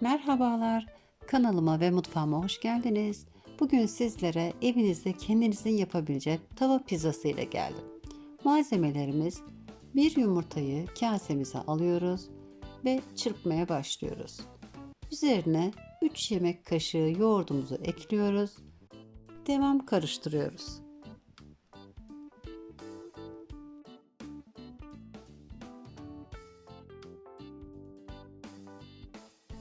Merhabalar, kanalıma ve mutfağıma hoş geldiniz. Bugün sizlere evinizde kendinizin yapabileceği tava pizzası ile geldim. Malzemelerimiz bir yumurtayı kasemize alıyoruz ve çırpmaya başlıyoruz. Üzerine 3 yemek kaşığı yoğurdumuzu ekliyoruz. Devam karıştırıyoruz.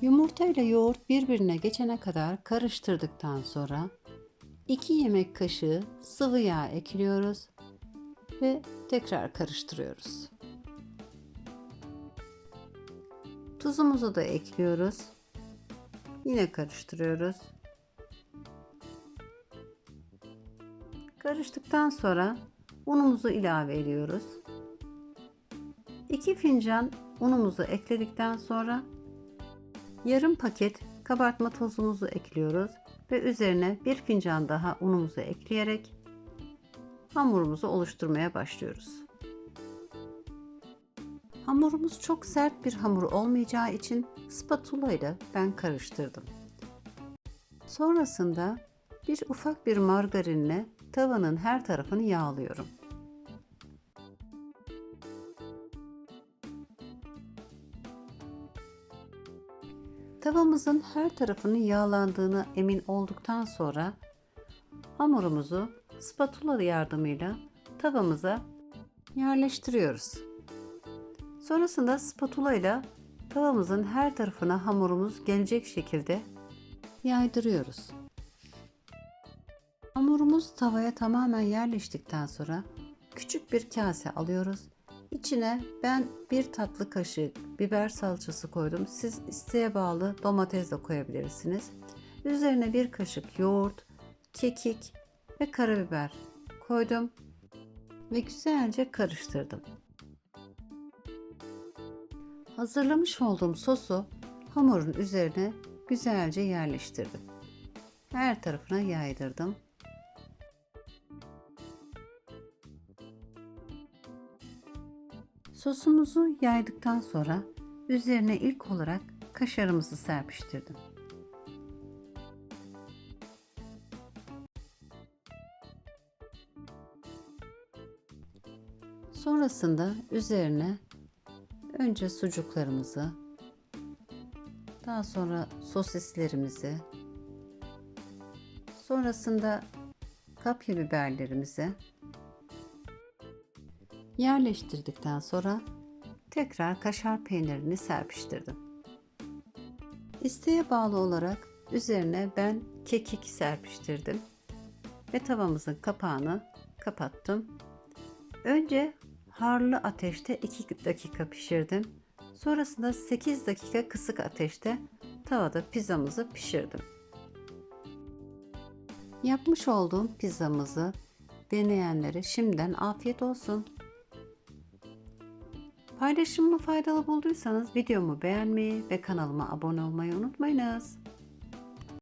Yumurta ile yoğurt birbirine geçene kadar karıştırdıktan sonra 2 yemek kaşığı sıvı yağ ekliyoruz ve tekrar karıştırıyoruz. Tuzumuzu da ekliyoruz. Yine karıştırıyoruz. Karıştıktan sonra unumuzu ilave ediyoruz. 2 fincan unumuzu ekledikten sonra Yarım paket kabartma tozumuzu ekliyoruz ve üzerine bir fincan daha unumuzu ekleyerek hamurumuzu oluşturmaya başlıyoruz. Hamurumuz çok sert bir hamur olmayacağı için spatula ile ben karıştırdım. Sonrasında bir ufak bir margarinle tavanın her tarafını yağlıyorum. Tavamızın her tarafının yağlandığını emin olduktan sonra hamurumuzu spatula yardımıyla tavamıza yerleştiriyoruz. Sonrasında spatula ile tavamızın her tarafına hamurumuz gelecek şekilde yaydırıyoruz. Hamurumuz tavaya tamamen yerleştikten sonra küçük bir kase alıyoruz İçine ben bir tatlı kaşığı biber salçası koydum. Siz isteğe bağlı domates de koyabilirsiniz. Üzerine bir kaşık yoğurt, kekik ve karabiber koydum ve güzelce karıştırdım. Hazırlamış olduğum sosu hamurun üzerine güzelce yerleştirdim. Her tarafına yaydırdım. Sosumuzu yaydıktan sonra üzerine ilk olarak kaşarımızı serpiştirdim. Sonrasında üzerine önce sucuklarımızı, daha sonra sosislerimizi, sonrasında kapya biberlerimizi Yerleştirdikten sonra tekrar kaşar peynirini serpiştirdim. İsteğe bağlı olarak üzerine ben kekik serpiştirdim ve tavamızın kapağını kapattım. Önce harlı ateşte 2 dakika pişirdim. Sonrasında 8 dakika kısık ateşte tavada pizzamızı pişirdim. Yapmış olduğum pizzamızı deneyenlere şimdiden afiyet olsun. Paylaşımımı faydalı bulduysanız videomu beğenmeyi ve kanalıma abone olmayı unutmayınız.